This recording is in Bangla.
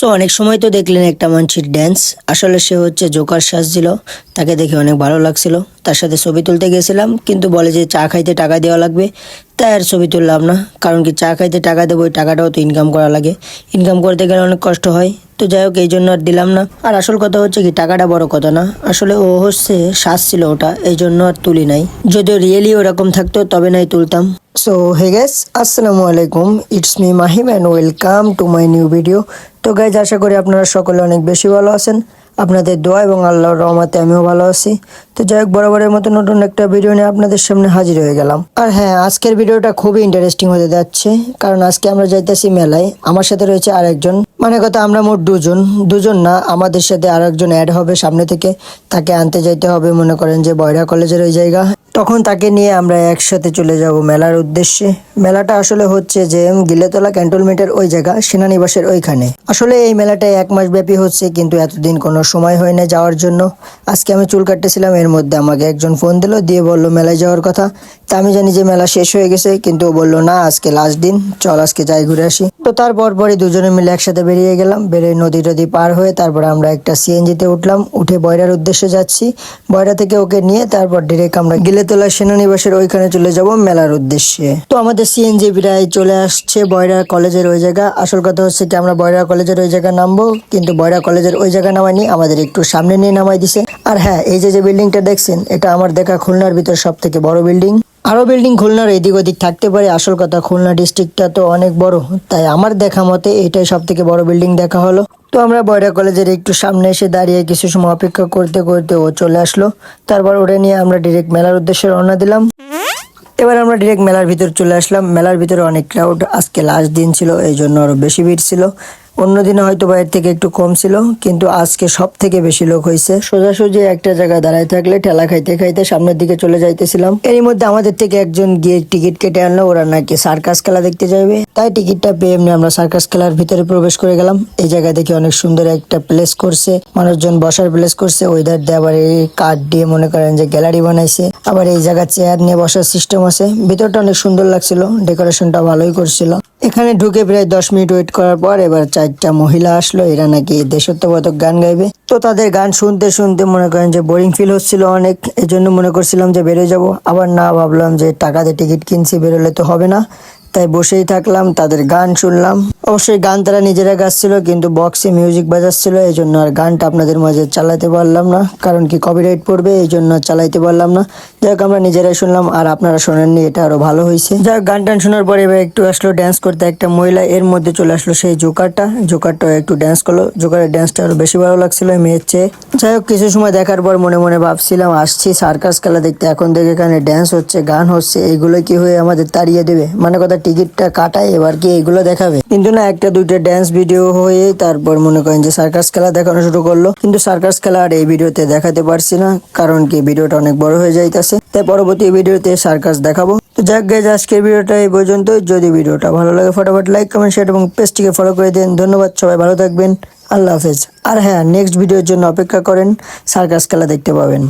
সো অনেক সময় তো দেখলেন একটা মানুষের ড্যান্স আসলে সে হচ্ছে জোকার সাজছিল, তাকে দেখে অনেক ভালো লাগছিল। তার সাথে ছবি তুলতে গেছিলাম, কিন্তু বলে যে চা খাইতে টাকা দেওয়া লাগবে। তাই আর ছবি তুললাম না, কারণ কি চা খাইতে টাকা দেবো, ওই টাকাটাও তো ইনকাম করা লাগে। ইনকাম করতে গেলে অনেক কষ্ট হয়, তো যাই হোক, এই জন্য আর দিলাম না। আর আসল কথা হচ্ছে কি, টাকাটা বড় কথা না। আসলে ও হচ্ছে শ্বাস ছিল ওটা, এই জন্য আর তুলি নাই। যদিও রিয়েলি ওরকম থাকতো, তবে নাই তুলতাম। সো হে গেস আসসালামু আলাইকুম it's me Mahim and welcome to my new video তো গাইজ আশা করি আপনারা সকলে অনেক বেশি ভালো আছেন। আপনাদের দোয়া এবং আল্লাহর রহমতে আমিও ভালো আছি। তো যাই হোক, বরাবরের মতো নতুন একটা ভিডিও নিয়ে আপনাদের সামনে হাজির হয়ে গেলাম। আর হ্যাঁ আজকের ভিডিওটা খুবই ইন্টারেস্টিং হতে যাচ্ছে, কারণ আজকে আমরা যাইতেছি মেলায়। আমার সাথে রয়েছে আরেকজন। মানে কথা, আমরা মোট দুজন। দুজন না, আমাদের সাথে আরেকজন অ্যাড হবে সামনে থেকে। তাকে আনতে যাইতে হবে, মনে করেন যে বয়রা কলেজের ওই জায়গা। তখন তাকে নিয়ে আমরা একসাথে চলে যাব মেলার উদ্দেশ্যে। মেলাটা আসলে হচ্ছে যে গিলেতলা ক্যান্টনমেন্টের ওই জায়গা, সেনানিবাসের ওইখানে। আসলে এই মেলাটা এক মাস ব্যাপী হচ্ছে, কিন্তু এতদিন কোনো সময় হয় না যাওয়ার জন্য। আজকে আমি চুল কাটতেছিলাম, এর মধ্যে আমাকে একজন ফোন দিল, দিয়ে বলল মেলায় যাওয়ার কথা। তা আমি জানি যে মেলা শেষ হয়ে গেছে, কিন্তু ও বলল, না, আজকে লাস্ট দিন, চল আজকে যাই ঘুরে আসি। তো তারপর পরে দুজনে মিলে একসাথে বেরিয়ে গেলাম বেরিয়ে নদী টদী পার হয়ে তারপর আমরা একটা সিএনজিতে উঠলাম, উঠে বয়রার উদ্দেশ্যে যাচ্ছি। বয়রা থেকে ওকে নিয়ে তারপর ডিরেক্ট আমরা গিলেতলা সেনানিবাসের ওইখানে চলে যাব মেলার উদ্দেশ্যে। তো আমাদের সিএনজি প্রায় চলে আসছে বয়রা কলেজের ওই জায়গা। আসল কথা হচ্ছে কি, আমরা বয়রা কলেজের ওই জায়গা নামবো, কিন্তু বয়রা কলেজের ওই জায়গা নামাইনি আমাদের একটু সামনে নিয়ে নামাই দিছে। আর হ্যাঁ এই যে যে বিল্ডিংটা দেখছেন, এটা আমার দেখা খুলনার ভিতর সব থেকে বড় বিল্ডিং। আরও বিল্ডিং খুলনার এদিক ওদিক থাকতে পারে। আসল কথা, খুলনা ডিস্ট্রিক্টটা তো অনেক বড়। তাই আমার দেখা মতে এটাই সব থেকে বড় বিল্ডিং দেখা হলো। তো আমরা বয়রা কলেজের একটু সামনে এসে দাঁড়িয়ে কিছু সময় অপেক্ষা করতে করতে ও চলে আসলো। তারপর ওটা নিয়ে আমরা ডিরেক্ট মেলার উদ্দেশ্যে রওনা দিলাম। এবার আমরা ডিরেক্ট মেলার ভিতর চলে আসলাম। মেলার ভিতরে অনেক ক্রাউড আজকে লাস্ট দিন ছিল এই জন্য আরও বেশি ভিড় ছিল। অন্যদিনে হয়তো বাইরের থেকে একটু কম ছিল, কিন্তু আজকে সব থেকে বেশি লোক হয়েছে। সোজাসুজি একটা জায়গায় দাঁড়ায় থাকলে ঠেলা খাইতে খাইতে সামনের দিকে চলে যাইতেছিলাম। এরই মধ্যে আমাদের থেকে একজন গিয়ে টিকিট কেটে আনলো, ওরা নাকি সার্কাস খেলা দেখতে যাবে তাই টিকিটটা পেয়ে এমনি আমরা সার্কাস খেলার ভিতরে প্রবেশ করে গেলাম। এই জায়গা দেখে অনেক সুন্দর একটা প্লেস করছে। মানুষজন বসার প্লেস করছে। ওইধার দিয়ে আবার এই কাঠ দিয়ে মনে করেন যে গ্যালারি বানাইছে। আবার এই জায়গা চেয়ার নিয়ে বসার সিস্টেম আছে। ভিতরটা অনেক সুন্দর লাগছিল। ডেকোরেশনটা ভালোই করছিল। এখানে ঢুকে প্রায় দশ মিনিট ওয়েট করার পর এবার চারটা মহিলা আসলো। এরা নাকি দেশত্ববোধক গান গাইবে। তো তাদের গান শুনতে শুনতে মনে করেন যে বোরিং ফিল হচ্ছিল অনেক। এজন্য জন্য মনে করছিলাম যে বেরোয় যাব। আবার না ভাবলাম যে টাকা দিয়ে টিকিট কিনছি, বেরোলে তো হবে না। তাই বসেই থাকলাম, তাদের গান শুনলাম। অবশ্যই গান তারা নিজেরা গাচ্ছিল, কিন্তু বক্সে মিউজিক বাজাচ্ছিল এই জন্য আর গানটা আপনাদের মাঝে চালাতে পারলাম না। কারণ কি কপিরাইট পড়বে এই জন্য চালাইতে পারলাম না। যাই হোক, আমরা নিজেরাই শুনলাম, আর আপনারা শোনেননি, এটা আরও ভালো হয়েছে যাই হোক, গান টান শোনার পরে এবার একটু আসলো ড্যান্স করতে একটা মহিলা, এর মধ্যে চলে আসলো সেই জোকারটা জোকারটা একটু ড্যান্স করল জোকারের ড্যান্সটা আরও বেশি ভালো লাগছিল মেয়ের চেয়ে। যাই হোক, কিছু সময় দেখার পর মনে মনে ভাবছিলাম, আসছি সার্কাস খেলা দেখতে, এখন দেখে এখানে ড্যান্স হচ্ছে, গান হচ্ছে এইগুলো কি হয়ে আমাদের তাড়িয়ে দেবে? মানে কথা টিকিটটা কাটায় এবার কি এগুলো দেখাবে? কিন্তু না, একটা, দুইটা ড্যান্স ভিডিও হয়ে তারপর মনে করেন যে সার্কাস খেলা দেখানো শুরু করল। কিন্তু সার্কাস খেলা আর এই ভিডিওতে দেখাতে পারছি না, কারণ কি ভিডিওটা অনেক বড় হয়ে যাইতেছে। তাই পরবর্তী ভিডিওতে সার্কাস দেখাবো। তো যাক গাইজ আজকের ভিডিওটা এই পর্যন্ত যদি ভিডিওটা ভালো লাগে, ফটাফট লাইক কমেন্ট শেয়ার এবং পেজটিকে ফলো করে দিন। ধন্যবাদ, সবাই ভালো থাকবেন। আল্লাহ হাফেজ। আর হ্যাঁ নেক্সট ভিডিওর জন্য অপেক্ষা করেন। সার্কাস খেলা দেখতে পাবেন।